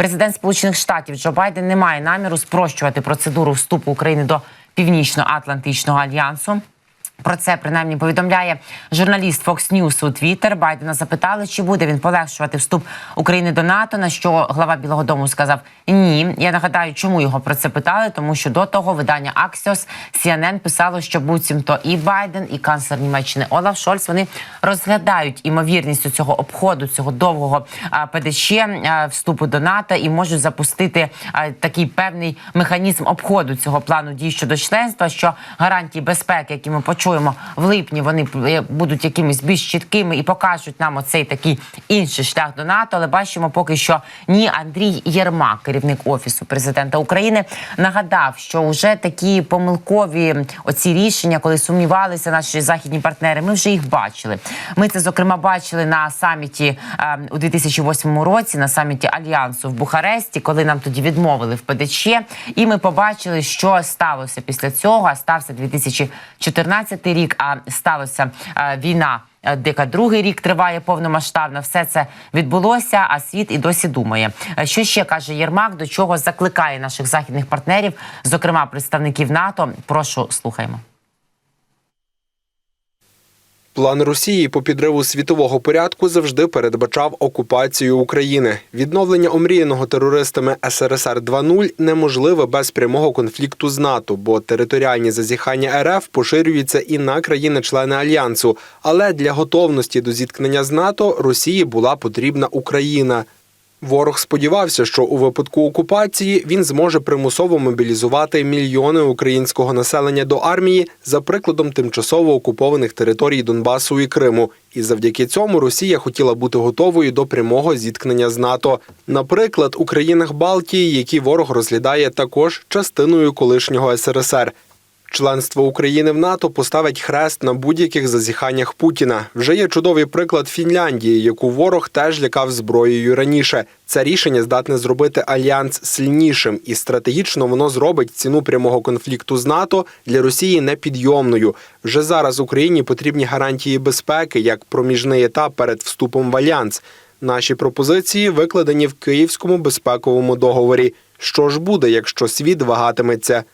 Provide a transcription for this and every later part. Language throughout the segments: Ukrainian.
Президент Сполучених Штатів Джо Байден не має наміру спрощувати процедуру вступу України до Північно-Атлантичного альянсу. Про це принаймні повідомляє журналіст Fox News у Twitter. Байдена запитали, чи буде він полегшувати вступ України до НАТО. На що глава Білого Дому сказав ні. Я нагадаю, чому його про це питали, тому що до того видання Axios CNN писало, що буцімто і Байден, і канцлер Німеччини Олаф Шольц вони розглядають імовірність цього обходу, цього довгого ПДЧ вступу до НАТО і можуть запустити такий певний механізм обходу цього плану дій щодо членства, що гарантії безпеки, які ми почуємо в липні, вони е, будуть якимись більш чіткими і покажуть нам оцей такий інший шлях до НАТО. Але бачимо поки що ні. Андрій Єрмак, керівник офісу президента України, нагадав, що вже такі помилкові оці рішення, коли сумнівалися наші західні партнери, ми вже їх бачили. Ми це зокрема бачили на саміті е, у 2008 році, на саміті альянсу в Бухаресті, коли нам тоді відмовили в ПДЧ, і ми побачили, що сталося після цього. А стався 2014 рік. А сталося е, війна. Дика другий рік триває повномасштабно. Все це відбулося, а світ і досі думає. Е, Що ще каже Єрмак? До чого закликає наших західних партнерів, зокрема представників НАТО? Прошу слухаймо. План Росії по підриву світового порядку завжди передбачав окупацію України. Відновлення омріяного терористами СРСР 2.0 неможливе без прямого конфлікту з НАТО, бо територіальні зазіхання РФ поширюються і на країни-члени альянсу. Але для готовності до зіткнення з НАТО Росії була потрібна Україна. Ворог сподівався, що у випадку окупації він зможе примусово мобілізувати мільйони українського населення до армії за прикладом тимчасово окупованих територій Донбасу і Криму. І завдяки цьому Росія хотіла бути готовою до прямого зіткнення з НАТО. Наприклад, у країнах Балтії, які ворог розглядає також частиною колишнього СРСР. Членство України в НАТО поставить хрест на будь-яких зазіханнях Путіна. Вже є чудовий приклад Фінляндії, яку ворог теж лякав зброєю раніше. Це рішення здатне зробити альянс сильнішим, і стратегічно воно зробить ціну прямого конфлікту з НАТО для Росії непідйомною. Вже зараз Україні потрібні гарантії безпеки як проміжний етап перед вступом в альянс. Наші пропозиції викладені в Київському безпековому договорі. Що ж буде, якщо світ вагатиметься?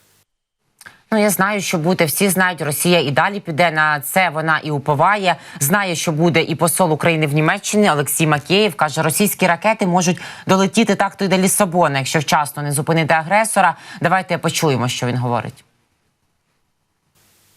Ну я знаю, що буде. Всі знають, Росія і далі піде на це. Вона і уповає. Знає, що буде і посол України в Німеччині Олексій Макеєв каже, російські ракети можуть долетіти так то до Лісабона, якщо вчасно не зупинити агресора. Давайте почуємо, що він говорить.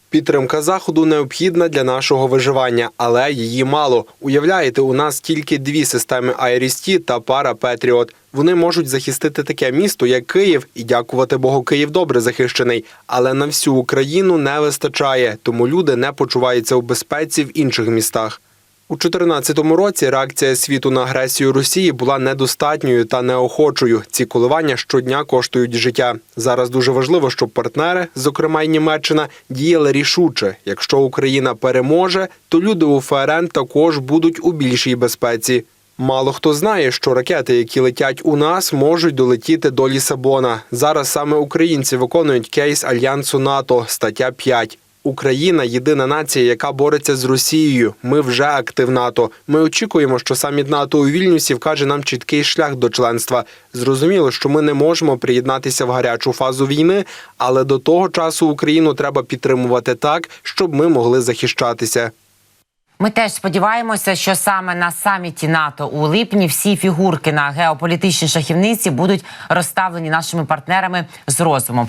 Підтримка заходу необхідна для нашого виживання, але її мало. Уявляєте, у нас тільки дві системи Айрісті та пара Петріот. Вони можуть захистити таке місто, як Київ, і дякувати Богу, Київ добре захищений. Але на всю Україну не вистачає, тому люди не почуваються у безпеці в інших містах. У 2014 році реакція світу на агресію Росії була недостатньою та неохочою. Ці коливання щодня коштують життя. Зараз дуже важливо, щоб партнери, зокрема й Німеччина, діяли рішуче. Якщо Україна переможе, то люди у ФРН також будуть у більшій безпеці. Мало хто знає, що ракети, які летять у нас, можуть долетіти до Лісабона. Зараз саме українці виконують кейс альянсу НАТО, стаття 5. Україна єдина нація, яка бореться з Росією. Ми вже актив НАТО. Ми очікуємо, що саміт НАТО у Вільнюсі вкаже нам чіткий шлях до членства. Зрозуміло, що ми не можемо приєднатися в гарячу фазу війни, але до того часу Україну треба підтримувати так, щоб ми могли захищатися. Ми теж сподіваємося, що саме на саміті НАТО у липні всі фігурки на геополітичній шахівниці будуть розставлені нашими партнерами з розумом.